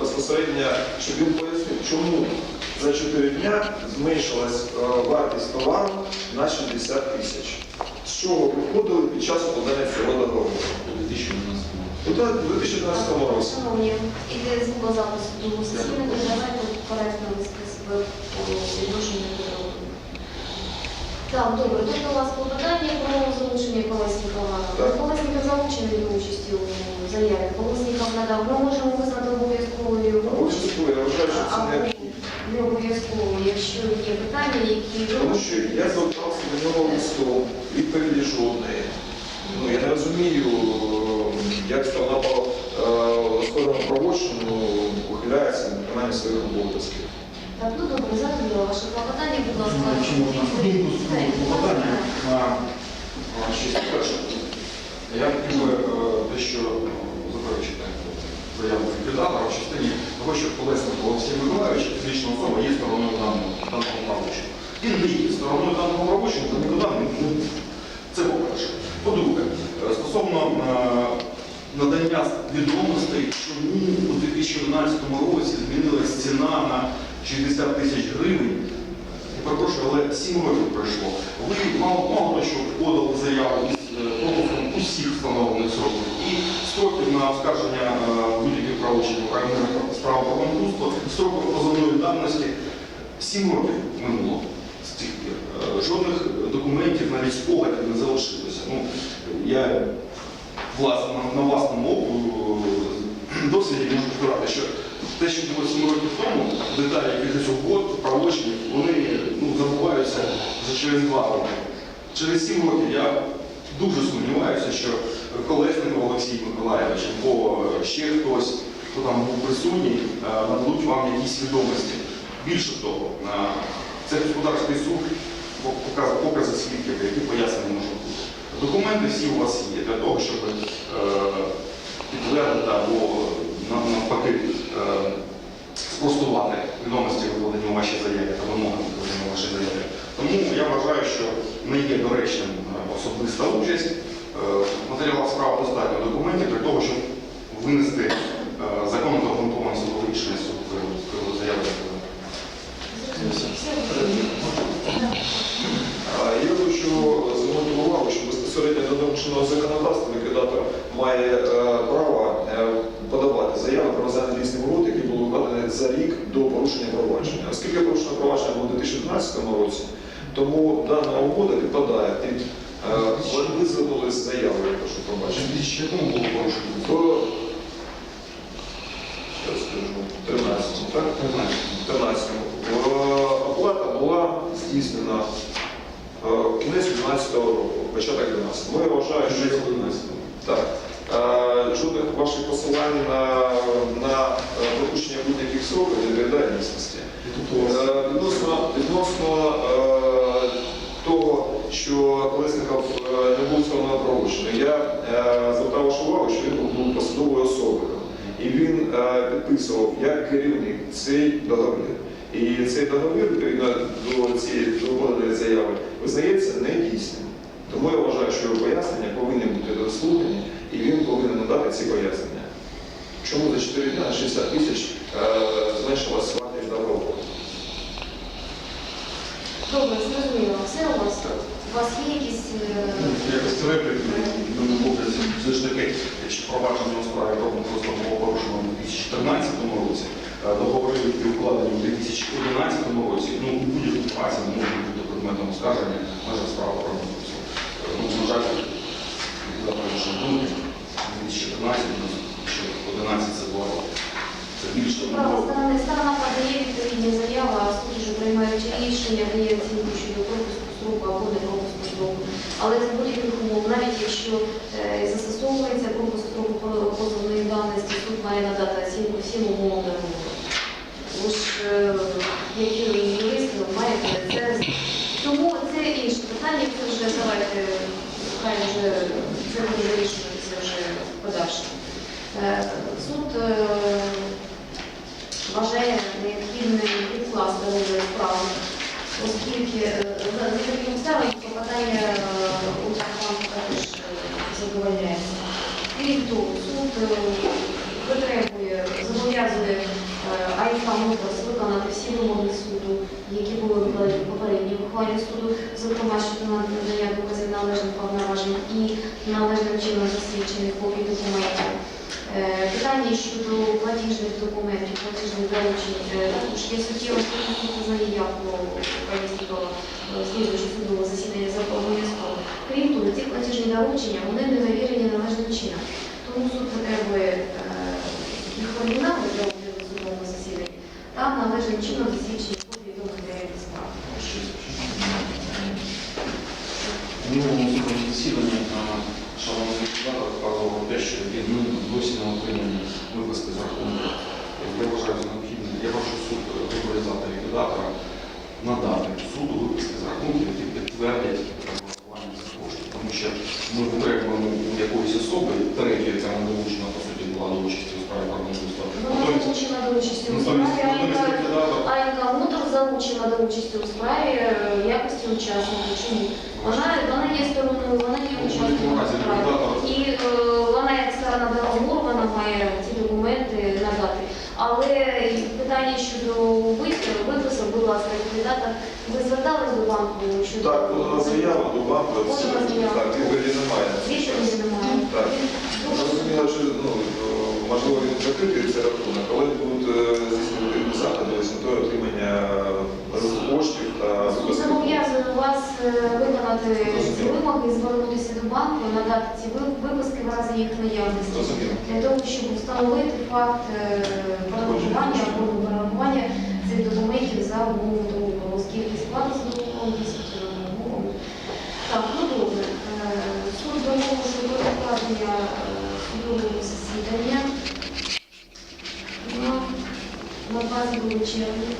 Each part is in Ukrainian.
безпосередньо, щоб він пояснив, чому за 4 дня зменшилась е, вартість товару на 60 тисяч. З чого виходили під час укладання цього договору? У 2012 році. Шановні, іде звукозапис до засідання, давайте коректно себе по відношенню до. Так, добре, тут у вас клопотання про залучення Колеснікова. Так. Колесніков залучений до участі у заяві. Колесніков надав. Ми можемо визнати обов'язковою Обов'язково, я вважаю, що це не обов'язково, якщо є питання, які Тому що я звертався до нього листом, відповіді жодної. Ну, я не розумію, як сторона по е, складеному правочину ухиляється від виконання своїх обов'язків. Так, ну добре, зрозуміло ваше клопотання, будь ласка. Клопотання на а, щось перше. Я хотів би е, дещо заперечити заяву ліквідатора в частині того, що Колесник Олексій Миколаївич, фізична особа, є стороною даного правочину. Він не є стороною даного правочину, то нікуди не. Це по-перше. По-друге, е, стосовно е, надання відомостей, чому у 2011 році змінилась ціна на 60 тисяч гривень. Я перепрошую, але 7 років пройшло. Ви мало, мало що подали заяву із е, пропуском усіх встановлених сроків і строків на оскарження е, будь-яких правочинів, окремих справ про банкрутство, строків позовної давності 7 років минуло з цих пір. Е, Жодних документів, навіть спогадів не залишилося. Ну, я власне, на власному е, досвіді можу сказати, що те, що було 7 років тому, деталі якихось угод, правочинів, вони ну, забуваються вже через два роки. Через 7 років я дуже сумніваюся, що Колесников Олексій Миколаївич або ще хтось, хто там був присутній, е, нададуть вам якісь відомості. Більше того, це господарський суд показ- покази свідків, які пояснення можуть бути. Документи всі у вас є для того, щоб е, підтвердити або навпаки е, спростувати відомості викладені у вашій заяві та вимоги викладені у вашій заяві. Тому я вважаю, що не є доречним е, особиста участь. Е, В матеріалах справи достатньо документів для того, щоб винести законно обґрунтоване судове рішення приводу, заяви. Я хочу звернути увагу, що безпосередньо до нормативного законодавства ліквідатор має е, право е, подавати заяви про дійсним угод, які були укладені за рік до порушення провадження. Оскільки порушення провадження було у 2012 році, тому дана угода підпадає під е, ви звернулися з заявою, я прошу пробачення. Ще якому було порушення? Зараз скажу, 13, так? 13. Е, Оплата була здійснена кінець 12 року, початок 12. Ми вважаємо, що так. Е, Жодних ваших посилань на, на е, пропущення будь-яких сроків не відповідає дійсності. Е, Відносно, відносно е, того, що Колесников е, не був стороною проводжений, я е, звертав вашу увагу, що він був посадовою особою. І він е, підписував як керівник цей договір. І цей договір, відповідно до цієї доводеної заяви, визнається недійсним. Тому я вважаю, що пояснення повинні бути дослухані, і він повинен ці пояснення. Чому за 4 дні на 60 тисяч е, зменшилась вартість договору? Добре, зрозуміло. Все у вас? У вас є якісь... е, Якось репліки, ну, не буде все ж таки, якщо провадження у справі про банкрутство було порушено у 2014 році, е, договори і укладені у 2011 році, ну, в будь-якій фазі не можуть бути предметом оскарження межа справи про. Ну, на жаль, за заперечено думки, 2014, 2011 це було. Це більше не Право сторона подає відповідні заяви, а суд вже приймаючи рішення, дає оцінку щодо пропуску строку або не пропуску строку. Але за будь-яких умов, навіть якщо е, застосовується пропуск строку позовної давності, суд має надати оцінку всім умовам договору. Ви ж, е, як юрист, ви маєте це. Тому це інше питання, це вже давайте, хай вже це буде вирішуватися вже в. Е, Суд е, вважає необхідним відкласти розгляд справи, оскільки е, за за таким обставин попадання у банк також е, задовольняється. Крім того, суд е, витребує зобов'язує е, АІК виконати всі вимоги суду, які були в попередній ухвалі суду, зокрема щодо надання належних повноважень і належним чином засвідчених копій документів. Е, Питання щодо платіжних документів, платіжних доручень, е, також є суттєво за неявку повісткового слідуючого судового засідання за обов'язково. Крім того, ці платіжні доручення вони не завірені належним чином. Тому суд потребує е, їх оригінали для огляду судового засідання та належним чином засвідчені копії до матеріалів справи. У минулому судовому засіданні а, шановний депутат вказував те, що він ну, досі не отримані виписки з рахунку. Я вважаю за необхідне, я прошу суд зобов'язати ліквідатора надати суду виписки з рахунків, які підтвердять врахування цих коштів. Тому що ми потребуємо у якоїсь особи, третьої, яка не долучена, по суті, була до участі у справі правонавства. Вона залучена до участі у Натомість, справі, натомість а ліквідатор АНК Залучена до участі у справі е, в якості учасника. Чому? Вона, вона є стороною, вона є учасником справи. І е, вона як сторона договору, вона має ці документи надати. Але питання щодо виписок, виписок, будь ласка, ліквідатор, ви звертались до банку щодо... Так, подана заява до банку, це, Подана заява. так, відповіді немає. Відповіді немає. Так. Зрозуміло, що ну, можливо він закритий цей рахунок, але будуть е, здійснювати заходи з метою отримання е, коштів та Суд випуску. зобов'язує вас е, виконати ці Вимоги, звернутися до банку, надати ці ви- виписки в разі їх наявності. Для того, щоб встановити факт е, перерахування або перерахування цих документів за умовою договору, оскільки сплата за договором дійсно договором. Так, ну добре. Е, Суд домовив щодо відкладення е, судового засідання на, на 22 червня.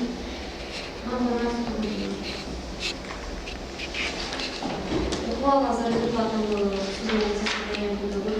На 12 годину. Ухвала за результатом судового засідання буде